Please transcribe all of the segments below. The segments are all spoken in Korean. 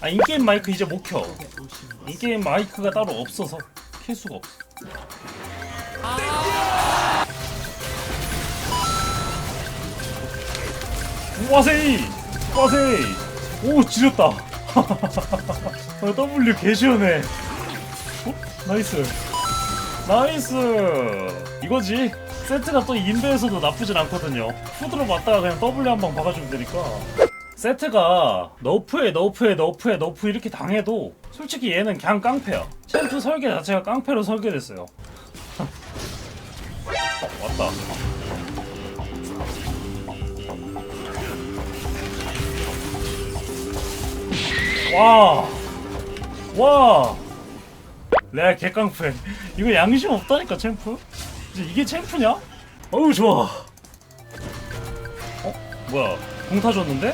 아 인게임 마이크 이제 못 켜. 인게임 마이크가 따로 없어서 킬 수가 없어. 와세이! 와세이! 오 지렸다. 어, W 개 시원해. 어? 나이스. 나이스. 이거지. 세트가 또 인베에서도 나쁘진 않거든요. 푸드로 맞다가 그냥 W 한 방 박아주면 되니까. 세트가 너프에 너프에 너프에 너프 이렇게 당해도 솔직히 얘는 그냥 깡패야. 챔프 설계 자체가 깡패로 설계됐어요. 어, 왔다. 와. 와. 내가 개깡패. 이거 양심 없다니까 챔프. 이게 챔프냐? 어우 좋아. 어? 뭐야? 공 타 줬는데?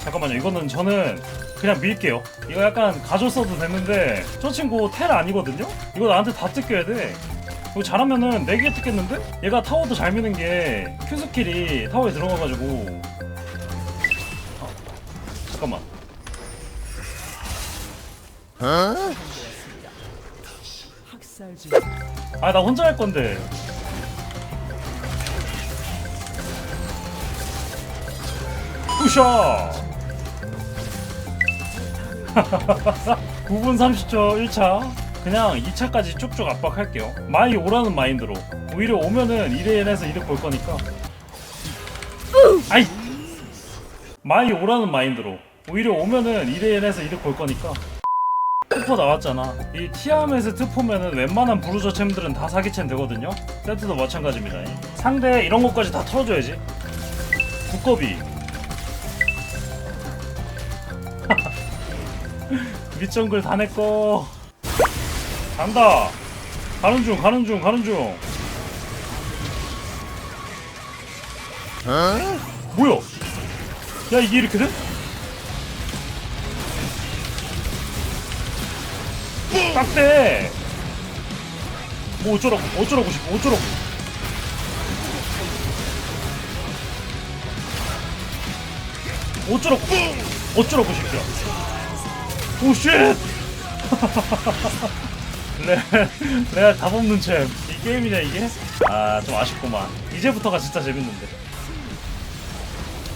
잠깐만요. 이거는 저는 그냥 밀게요. 이거 약간 가졌어도 됐는데 저 친구 텔 아니거든요? 이거 나한테 다 뜯겨야 돼. 이거 잘하면은 4개 뜯겠는데? 얘가 타워도 잘 미는 게 Q스킬이 타워에 들어가가지고 아, 잠깐만 아 나 혼자 할 건데 부셔 9분 30초 1차. 그냥 2차까지 쭉쭉 압박할게요. 마이 오라는 마인드로. 오히려 오면은 2대1에서 이득 볼 거니까. 아이! 마이 오라는 마인드로. 오히려 오면은 2대1에서 이득 볼 거니까. 트포 나왔잖아. 이 티아멧의 트포면은 웬만한 부르저 챔들은 다 사기챔 되거든요. 세트도 마찬가지입니다. 상대 이런 것까지 다 털어줘야지. 두꺼비 밑정글 다 내꺼 간다. 가는 중 가는 중 가는 중. 뭐야? 야 이게 이렇게 돼? 딱대 뭐 어쩌라고 어쩌라고 싶어 어쩌라고. 어쩌라고 어쩌라고 싶냐 오쉣 레, 레알 답 없는 챔. 이 게임이냐 이게? 아 좀 아쉽구만. 이제부터가 진짜 재밌는데.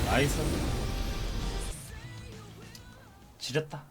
나이스. 지렸다.